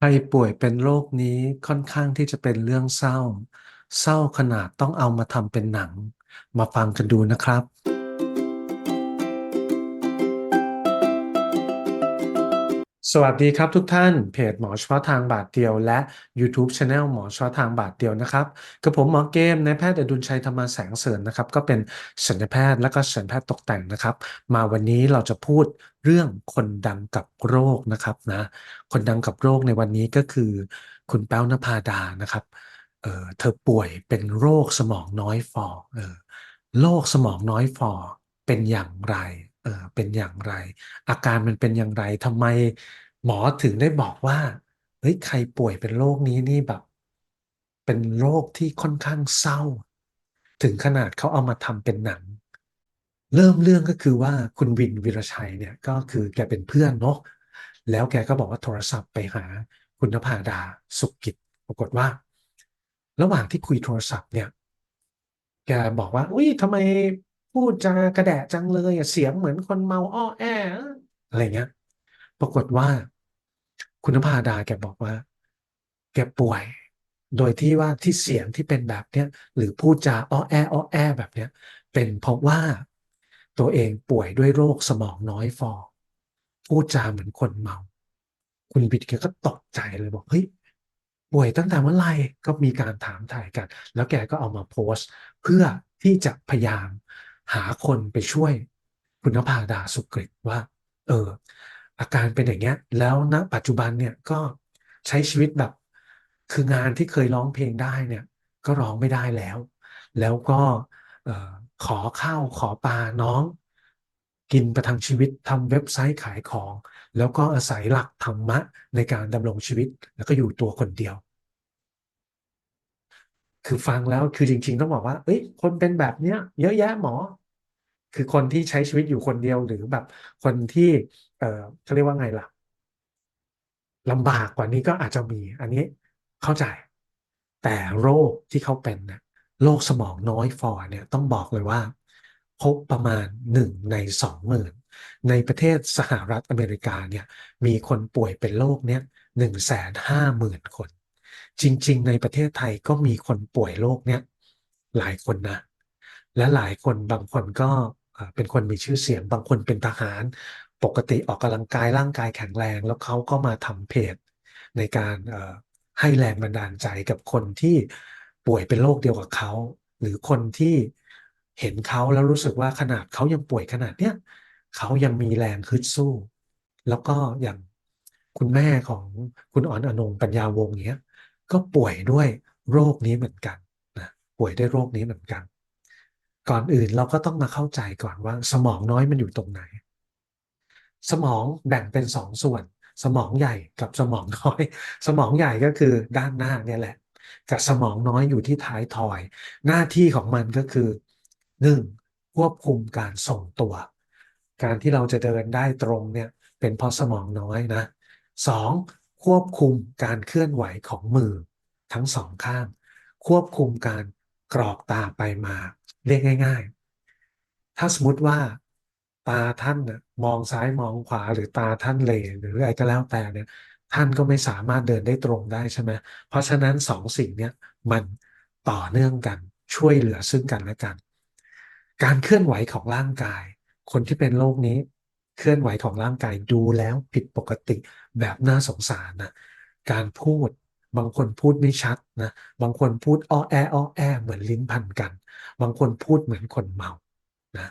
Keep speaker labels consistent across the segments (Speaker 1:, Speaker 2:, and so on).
Speaker 1: ใครป่วยเป็นโรคนี้ค่อนข้างที่จะเป็นเรื่องเศร้า เศร้าขนาดต้องเอามาทำเป็นหนัง มาฟังกันดูนะครับ สวัสดีครับทุกท่านเพจหมอเฉพาะทางบาทเดียวและ YouTube Channel หมอเฉพาะทางบาทเดียวนะครับกับผมหมอเกมนายแพทย์อดุลชัยธรรมแสงเสริญนะครับ ก็เป็นศัลยแพทย์และก็ศัลยแพทย์ตกแต่งนะครับ มาวันนี้เราจะพูดเรื่องคนดังกับโรคนะครับนะคนดังกับโรคในวันนี้ก็คือ คุณแป้วนภาดานะครับเออเธอป่วยเป็นโรคสมองน้อยฝ่อเออโรคสมองน้อยฝ่อเป็นอย่างไร เออเป็นอย่างไร อาการมันเป็นอย่างไรทำไมหมอถึงได้บอกว่าเฮ้ยใครป่วยเป็นโรคนี้นี่แบบ เป็นโรคที่ค่อนข้างเศร้า ถึงขนาดเขาเอามาทำเป็นหนัง เริ่มเรื่องก็คือว่าคุณวินวิรชัยเนี่ยก็คือแกเป็นเพื่อนเนาะแล้วแกก็บอกว่าโทรศัพท์ไปหาคุณนภาดาสุขกิจปรากฏว่า ระหว่างที่คุยโทรศัพท์เนี่ย แกบอกว่า อุ้ยทำไม พูดจากระแดะจังเลยอะเสียงเหมือนคนเมาอ้อแออะไรเงี้ย ปรากฏว่า คุณนภาดาแกบอกว่า แกป่วย โดยที่ว่าที่เสียงที่เป็นแบบเนี้ย หรือพูดจาอ้อแออ้อแอ แบบเนี้ย เป็นเพราะว่าตัวเองป่วยด้วยโรคสมองน้อยฟอพูดจาเหมือนคนเมา คุณบิดแกก็ตกใจเลยบอกเฮ้ยป่วยตั้งแต่เมื่อไหร่ก็มีการถามถ่ายกัน แล้วแกก็เอามาโพสต์ เพื่อที่จะพยายาม หาคนไปช่วยคุณนภาดาสุกฤตว่า เออ อาการเป็นอย่างเงี้ย แล้วณปัจจุบันเนี่ยก็ใช้ชีวิตแบบ คืองานที่เคยร้องเพลงได้เนี่ย ก็ร้องไม่ได้แล้ว แล้วก็ขอข้าวขอปลาน้อง กินประทังชีวิตทำเว็บไซต์ขายของ แล้วก็อาศัยหลักธรรมะในการดำรงชีวิต แล้วก็อยู่ตัวคนเดียว คือฟังแล้วคือจริง ๆ ต้องบอกว่า เอ้ยคนเป็นแบบเนี้ย เยอะแยะหมอ คือคนที่ใช้ชีวิตอยู่คนเดียวหรือแบบคนที่เออเขาเรียกว่าไงล่ะลำบากกว่านี้ก็อาจจะมี อันนี้เข้าใจ แต่โรคที่เขาเป็นเนี่ยโรคสมองน้อยฟอเนี่ยต้องบอกเลยว่า พบประมาณหนึ่งในสองหมื่นในประเทศสหรัฐอเมริกาเนี่ยมีคนป่วยเป็นโรคเนี้ยหนึ่งแสนห้าหมื่นคน จริง ๆ ในประเทศไทยก็มีคนป่วยโรคเนี้ยหลายคนนะ และหลายคนบางคนก็ เป็นคนมีชื่อเสียง บางคนเป็นทหาร ปกติออกกำลังกายร่างกายแข็งแรง แล้วเขาก็มาทำเพจในการให้แรงบันดาลใจกับคนที่ป่วยเป็นโรคเดียวกับเขา หรือคนที่เห็นเขาแล้วรู้สึกว่าขนาดเขายังป่วยขนาดเนี้ยเขายังมีแรงฮึดสู้ แล้วก็อย่างคุณแม่ของคุณอ่อนอนงปัญญาวงเนี้ยก็ป่วยด้วยโรคนี้เหมือนกันนะป่วยด้วยโรคนี้เหมือนกัน ก่อนอื่นเราก็ต้องมาเข้าใจก่อนว่า สมองน้อยมันอยู่ตรงไหน สมองแบ่งเป็นสองส่วน สมองใหญ่กับสมองน้อย สมองใหญ่ก็คือด้านหน้าเนี่ยแหละ กับสมองน้อยอยู่ที่ท้ายทอย หน้าที่ของมันก็คือหนึ่งควบคุมการส่งตัว การที่เราจะเดินได้ตรงเนี่ยเป็นเพราะสมองน้อยนะสองควบคุมการเคลื่อนไหวของมือ ทั้งสองข้าง ควบคุมการกรอกตาไปมา เรียกง่าย ๆ ถ้าสมมติว่าตาท่านมองซ้ายมองขวาหรือตาท่านเลหรืออะไรก็แล้วแต่เนี่ย ท่านก็ไม่สามารถเดินได้ตรงได้ใช่ไหมเพราะฉะนั้นสองสิ่งเนี้มันต่อเนื่องกันช่วยเหลือซึ่งกันและกัน การเคลื่อนไหวของร่างกาย คนที่เป็นโรคนี้เคลื่อนไหวของร่างกายดูแล้วผิดปกติแบบน่าสงสารนะการพูด บางคนพูดไม่ชัดนะ บางคนพูดอ้อแออ้อแอ เหมือนลิ้นพันกัน บางคนพูดเหมือนคนเมานะ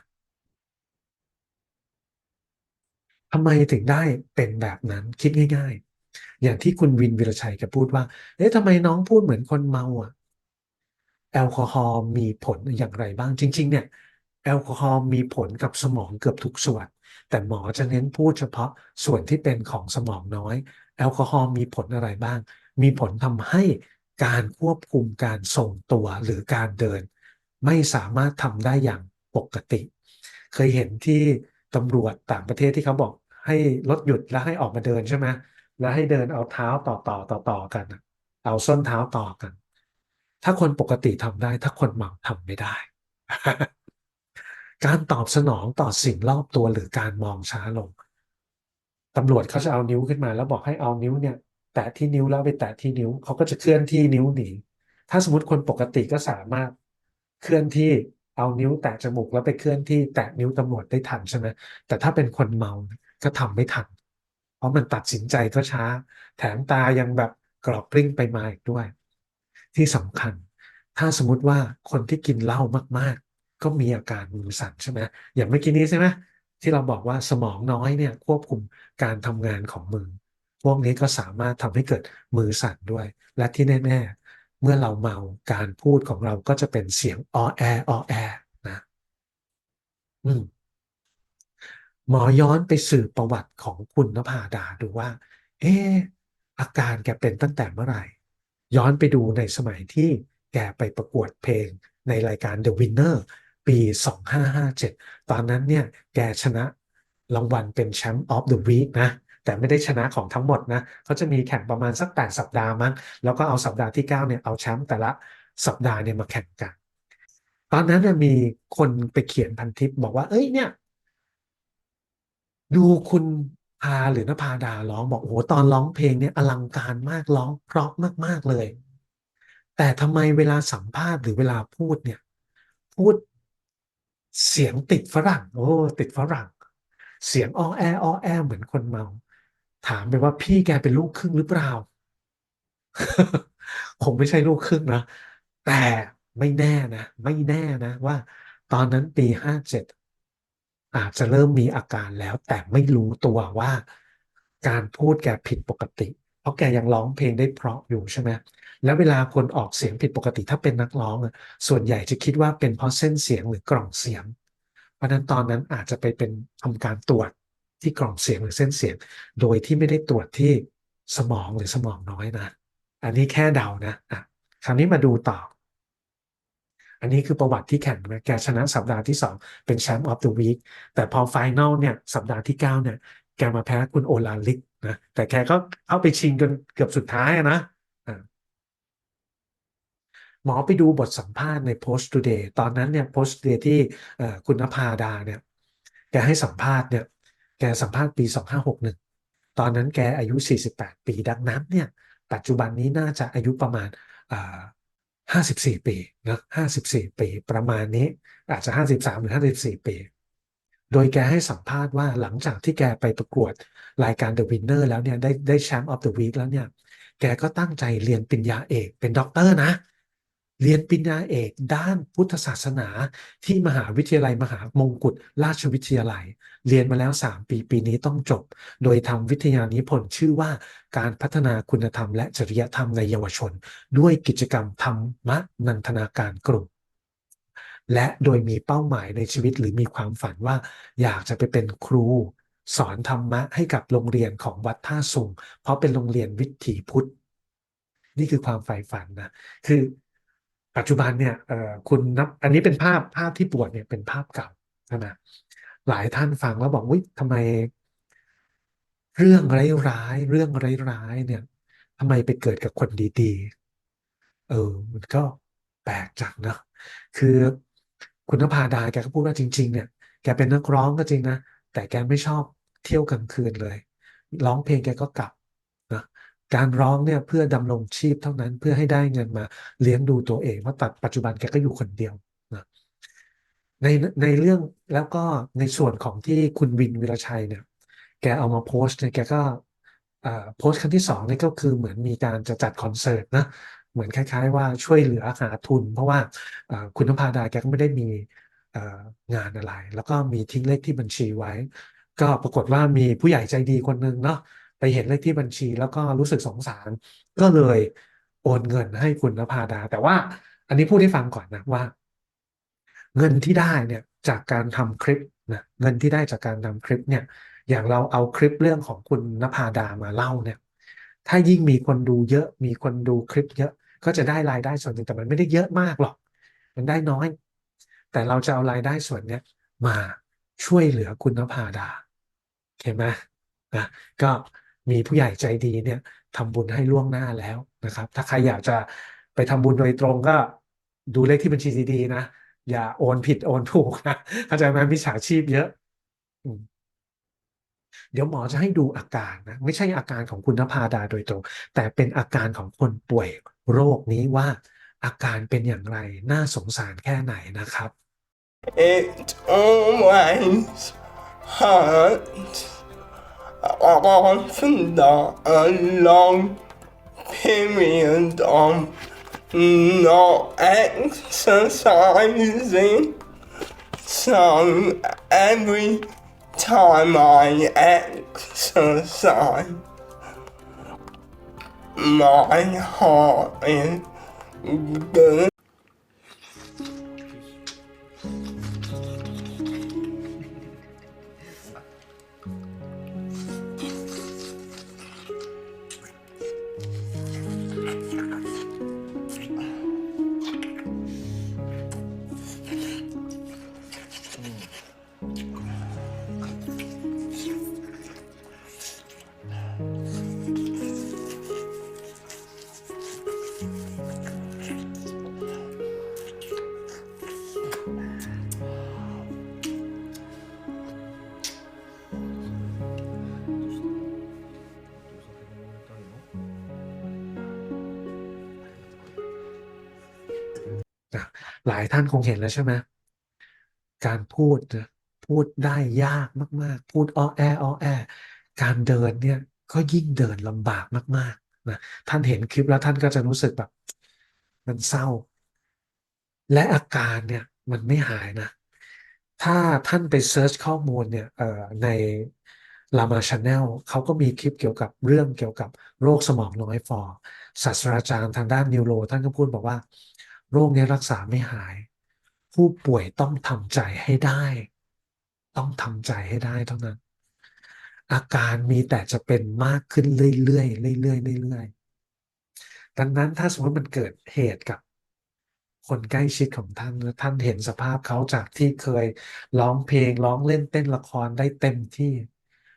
Speaker 1: ทำไมถึงได้เป็นแบบนั้นคิดง่าย ๆ อย่างที่คุณวินวิรชัยแกพูดว่า เอ๊ะทำไมน้องพูดเหมือนคนเมาอะ แอลกอฮอล์มีผลอย่างไรบ้าง จริง ๆ เนี่ย แอลกอฮอล์มีผลกับสมองเกือบทุกส่วน แต่หมอจะเน้นพูดเฉพาะส่วนที่เป็นของสมองน้อย แอลกอฮอล์มีผลอะไรบ้าง มีผลทำให้การควบคุมการส่งตัวหรือการเดิน ไม่สามารถทำได้อย่างปกติ เคยเห็นที่ตำรวจต่างประเทศที่เขาบอกให้รถหยุดแล้วให้ออกมาเดินใช่ไหมแล้วให้เดินเอาเท้าต่อต่อต่อต่อกัน เอาส้นเท้าต่อกัน ถ้าคนปกติทำได้ ถ้าคนเมาทำไม่ได้ การตอบสนองต่อสิ่งรอบตัวหรือการมองช้าลงตำรวจเขาจะเอานิ้วขึ้นมา แล้วบอกให้เอานิ้วเนี่ย แตะที่นิ้วแล้วไปแตะที่นิ้วเขาก็จะเคลื่อนที่นิ้วหนีถ้าสมมติคนปกติก็สามารถเคลื่อนที่เอานิ้วแตะจมูกแล้วไปเคลื่อนที่แตะนิ้วตำรวจได้ทันใช่ไหมแต่ถ้าเป็นคนเมาก็ทำไม่ทัน เพราะมันตัดสินใจก็ช้า แถมตายังแบบกรอกกลิ้งไปมาอีกด้วย ที่สำคัญ ถ้าสมมติว่าคนที่กินเหล้ามากๆ ก็มีอาการมือสั่นใช่ไหมอย่างเมื่อกี้นี้ใช่ไหมที่เราบอกว่าสมองน้อยเนี่ยควบคุมการทำงานของมือ พวกนี้ก็สามารถทำให้เกิดมือสั่นด้วย และที่แน่ ๆ เมื่อเราเมาการพูดของเราก็จะเป็นเสียงออแอออแอนะอืมหมอย้อนไปสืบประวัติของคุณนภาดาดูว่า เอออาการแกเป็นตั้งแต่เมื่อไหร่ ย้อนไปดูในสมัยที่แกไปประกวดเพลงในรายการ The Winner ปี 2557 ตอนนั้นเนี่ย แกชนะรางวัลเป็นแชมป์ออฟเดอะวีคนะ แต่ไม่ได้ชนะของทั้งหมดนะเขาจะมีแข่งประมาณสัก8สัปดาห์มั้งแล้วก็เอาสัปดาห์ที่9เนี่ยเอาแชมป์แต่ละสัปดาห์เนี่ยมาแข่งกัน ตอนนั้นเนี่ยมีคนไปเขียนพันทิปบอกว่า เอ้ยเนี่ย ดูคุณพาหรือนภาดาร้องบอกโอ้โหตอนร้องเพลงเนี่ยอลังการมากร้องเพราะมากๆเลย แต่ทำไมเวลาสัมภาษณ์หรือเวลาพูดเนี่ย พูดเสียงติดฝรั่ง โอ้ติดฝรั่ง เสียงอ้อแออ้อแอเหมือนคนเมา ถามไปว่าพี่แกเป็นลูกครึ่งหรือเปล่า คงไม่ใช่ลูกครึ่งนะ แต่ไม่แน่นะ ไม่แน่นะว่า ตอนนั้นปีห้าเจ็ดอาจจะเริ่มมีอาการแล้ว แต่ไม่รู้ตัวว่า การพูดแกผิดปกติ เพราะแกยังร้องเพลงได้เพราะอยู่ใช่ไหมแล้วเวลาคนออกเสียงผิดปกติถ้าเป็นนักร้อง ส่วนใหญ่จะคิดว่าเป็นเพราะเส้นเสียงหรือกล่องเสียง เพราะนั้นตอนนั้นอาจจะไปเป็นทำการตรวจ ที่กล่องเสียงหรือเส้นเสียง โดยที่ไม่ได้ตรวจที่สมองหรือสมองน้อยนะ อันนี้แค่เดานะอะคราวนี้มาดูต่อ อันนี้คือประวัติที่แข่งนะแกชนะสัปดาห์ที่สองเป็นแชมป์ออฟเดอะวีคแต่พอไฟแนลเนี่ย สัปดาห์ที่เก้าเนี่ย แกมาแพ้คุณโอลาลิกนะแต่แกก็เข้าไปชิงจนเกือบสุดท้ายนะหมอไปดูบทสัมภาษณ์ใน Post Today ตอนนั้นเนี่ย Post Today ที่คุณนภาดาเนี่ยแกให้สัมภาษณ์เนี่ย แกสัมภาษณ์ปี 2561 ตอนนั้นแกอายุ 48 ปี ดังนั้นเนี่ยปัจจุบันนี้น่าจะอายุประมาณห้าสิบสี่ปีนะห้าสิบสี่ปีประมาณนี้อาจจะห้าสิบสามหรือห้าสิบสี่ปี โดยแกให้สัมภาษณ์ว่าหลังจากที่แกไปประกวดรายการ The Winner แล้วเนี่ยได้ได้แชมป์ออฟเดอะวีคแล้วเนี่ย แกก็ตั้งใจเรียนปริญญาเอกเป็นด็อกเตอร์นะ เรียนปริญญาเอกด้านพุทธศาสนาที่มหาวิทยาลัยมหามงกุฎราชวิทยาลัย เรียนมาแล้ว 3 ปีปีนี้ต้องจบ โดยทำวิทยานิพนธ์ชื่อว่าการพัฒนาคุณธรรมและจริยธรรมในเยาวชน ด้วยกิจกรรมธรรมะนันทนาการกลุ่มและโดยมีเป้าหมายในชีวิตหรือมีความฝันว่า อยากจะไปเป็นครู สอนธรรมะให้กับโรงเรียนของวัดท่าสุงเพราะเป็นโรงเรียนวิถีพุทธ นี่คือความใฝ่ฝันนะคือ ปัจจุบันเนี่ยคุณนับอันนี้เป็นภาพภาพที่ปวดเนี่ยเป็นภาพเก่าใช่ไหมหลายท่านฟังแล้วบอกวิทำไม เรื่องร้ายๆเรื่องร้ายๆเนี่ยทำไมไปเกิดกับคนดีๆ เออ มันก็แปลกจังนะคือคุณนภาดาแกก็พูดว่าจริง ๆ เนี่ย แกเป็นนักร้องก็จริงนะ แต่แกไม่ชอบเที่ยวกลางคืนเลย ร้องเพลงแกก็กลับ การร้องเนี่ยเพื่อดำรงชีพเท่านั้นเพื่อให้ได้เงินมาเลี้ยงดูตัวเองเพราะตัดปัจจุบันแกก็อยู่คนเดียวนะในในเรื่องแล้วก็ในส่วนของที่คุณวินวิรชัยเนี่ย แกเอามาโพสต์เนี่ยแกก็โพสต์ครั้งที่สองนี่ก็คือเหมือนมีการจะจัดคอนเสิร์ตนะเหมือนคล้าย ๆ ว่าช่วยเหลือหาทุน เพราะว่าคุณนภาดาแกก็ไม่ได้มีงานอะไร แล้วก็มีทิ้งเลขที่บัญชีไว้ ก็ปรากฏว่ามีผู้ใหญ่ใจดีคนหนึ่งเนาะ ไปเห็นเลขที่บัญชีแล้วก็รู้สึกสงสาร ก็เลยโอนเงินให้คุณนภาดา แต่ว่าอันนี้พูดให้ฟังก่อนนะว่า เงินที่ได้เนี่ยจากการทำคลิปนะเงินที่ได้จากการทำคลิปเนี่ย อย่างเราเอาคลิปเรื่องของคุณนภาดามาเล่าเนี่ย ถ้ายิ่งมีคนดูเยอะมีคนดูคลิปเยอะก็จะได้รายได้ส่วนหนึ่งแต่มันไม่ได้เยอะมากหรอก มันได้น้อย แต่เราจะเอารายได้ส่วนเนี้ยมาช่วยเหลือคุณนภาดาเห็นไหมนะก็ มีผู้ใหญ่ใจดีเนี่ยทำบุญให้ล่วงหน้าแล้วนะครับ ถ้าใครอยากจะไปทำบุญโดยตรงก็ดูเลขที่บัญชีดีๆนะ อย่าโอนผิดโอนถูกนะเข้าใจไหมมิจฉาชีพเยอะเดี๋ยวหมอจะให้ดูอาการนะ ไม่ใช่อาการของคุณนภาดาโดยตรง แต่เป็นอาการของคนป่วยโรคนี้ว่าอาการเป็นอย่างไรน่าสงสารแค่ไหนนะครับ
Speaker 2: It always hurts after a long period of not exercising. So every time I exercise, my heart is good.
Speaker 1: หลายท่านคงเห็นแล้วใช่ไหมการพูดนะพูดได้ยากมาก ๆ พูดอ้อแออ้อแอ การเดินเนี่ยก็ยิ่งเดินลำบากมากๆนะท่านเห็นคลิปแล้วท่านก็จะรู้สึกแบบ มันเศร้า และอาการเนี่ยมันไม่หายนะ ถ้าท่านไปเซิร์ชข้อมูลเนี่ยใน Lama Channel เขาก็มีคลิปเกี่ยวกับเรื่องเกี่ยวกับโรคสมองน้อยฟอศาสตราจารย์ทางด้านนิวโรท่านก็พูดบอกว่า โรคนี้รักษาไม่หาย ผู้ป่วยต้องทำใจให้ได้ ต้องทำใจให้ได้เท่านั้น อาการมีแต่จะเป็นมากขึ้นเรื่อยๆเรื่อยๆเรื่อยๆดังนั้นถ้าสมมติมันเกิดเหตุกับคนใกล้ชิดของท่านแล้วท่านเห็นสภาพเขาจากที่เคยร้องเพลงร้องเล่นเต้นละครได้เต็มที่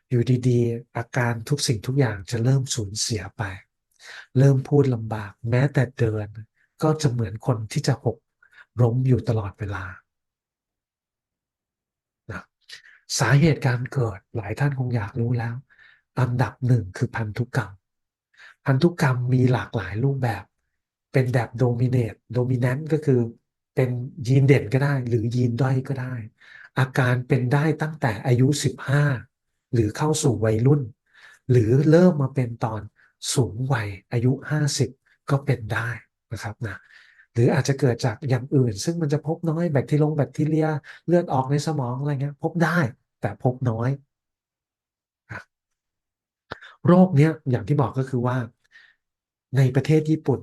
Speaker 1: อยู่ดีๆ อาการทุกสิ่งทุกอย่างจะเริ่มสูญเสียไป เริ่มพูดลำบาก แม้แต่เดิน ก็จะเหมือนคนที่จะหกล้มอยู่ตลอดเวลานะสาเหตุการเกิดหลายท่านคงอยากรู้แล้วอันดับหนึ่งคือพันธุกรรม พันธุกรรมมีหลากหลายรูปแบบ เป็นแบบโดมิเนตโดมิ n น n t ก็คือเป็นยีนเด่นก็ได้ หรือยีนด้อยก็ได้ อาการเป็นได้ตั้งแต่อายุ 15 หรือเข้าสู่วัยรุ่น หรือเริ่มมาเป็นตอนสูงวัยอายุ 50 ก็เป็นได้ นะครับนะหรืออาจจะเกิดจากอย่างอื่น ซึ่งมันจะพบน้อยแบคทีรงแบคทีเรียเลือดออกในสมองอะไรเงี้ยพบได้แต่พบน้อย โรคเนี้ยอย่างที่บอกก็คือว่า ในประเทศญี่ปุ่น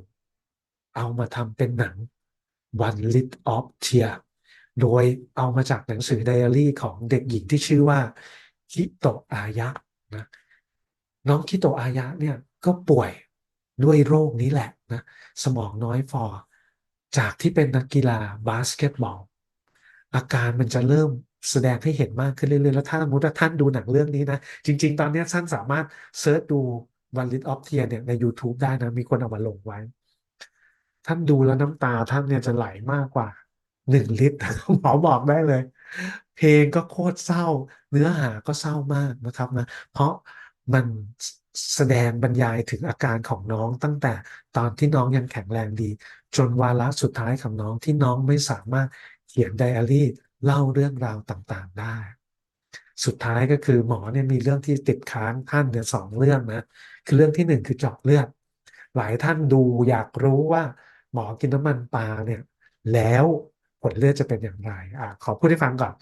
Speaker 1: เอามาทำเป็นหนัง One Lit of Tear โดยเอามาจากหนังสือไดอารี่ของเด็กหญิงที่ชื่อว่าคิโตะอายะนะน้องคิโตะอายะเนี่ยก็ป่วย ด้วยโรคนี้แหละนะสมองน้อยฟอจากที่เป็นนักกีฬาบาสเกตบอลอาการมันจะเริ่มแสดงให้เห็นมากขึ้นเรื่อยๆ แล้วถ้าสมมติว่าท่านดูหนังเรื่องนี้นะ จริงๆ ตอนนี้ท่านสามารถเซิร์ชดู One Lit of Tear เนี่ยใน YouTube ได้นะ มีคนเอามาลงไว้ ท่านดูแล้วน้ำตาท่านเนี่ยจะไหลมากกว่าหนึ่งลิตรหมอบอกได้เลย เพลงก็โคตรเศร้า เนื้อหาก็เศร้ามากนะครับนะเพราะมัน แสดงบรรยายถึงอาการของน้องตั้งแต่ตอนที่น้องยังแข็งแรงดี จนวาระสุดท้ายของน้องที่น้องไม่สามารถเขียนไดอารี่เล่าเรื่องราวต่างๆ ได้ สุดท้ายก็คือหมอเนี่ยมีเรื่องที่ติดค้างท่านเนี่ยสองเรื่องนะคือเรื่องที่หนึ่งคือเจาะเลือด หลายท่านดูอยากรู้ว่าหมอกินน้ำมันปลาเนี่ยแล้วผลเลือดจะเป็นอย่างไรอ่าขอพูดให้ฟังก่อน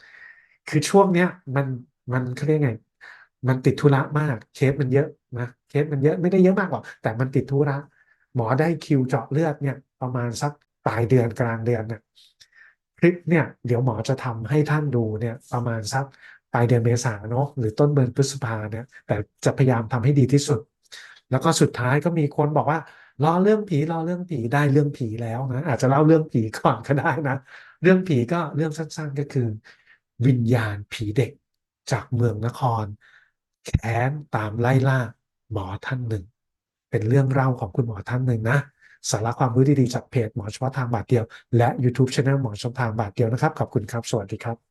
Speaker 1: คือช่วงเนี้ยมันมันเขาเรียกไง มันติดธุระมากเคสมันเยอะนะเคสมันเยอะไม่ได้เยอะมากหรอกแต่มันติดธุระหมอได้คิวเจาะเลือดเนี่ยประมาณสักปลายเดือนกลางเดือนเนี่ยคลิปเนี่ยเดี๋ยวหมอจะทำให้ท่านดูเนี่ยประมาณสักปลายเดือนเมษาเนาะหรือต้นเดือนพฤษภาเนี่ยแต่จะพยายามทำให้ดีที่สุด แล้วก็สุดท้ายก็มีคนบอกว่ารอเรื่องผีรอเรื่องผีได้เรื่องผีแล้วนะอาจจะเล่าเรื่องผีก่อนก็ได้นะเรื่องผีก็เรื่องสั้นๆก็คือ วิญญาณผีเด็กจากเมืองนคร แค้นตามไล่ล่าหมอท่านหนึ่ง เป็นเรื่องเล่าของคุณหมอท่านหนึ่งนะสาระความรู้ดีๆจากเพจหมอเฉพาะทางบาทเดียว และ YouTube Channel หมอเฉพาะทางบาทเดียวนะครับ ขอบคุณครับ สวัสดีครับ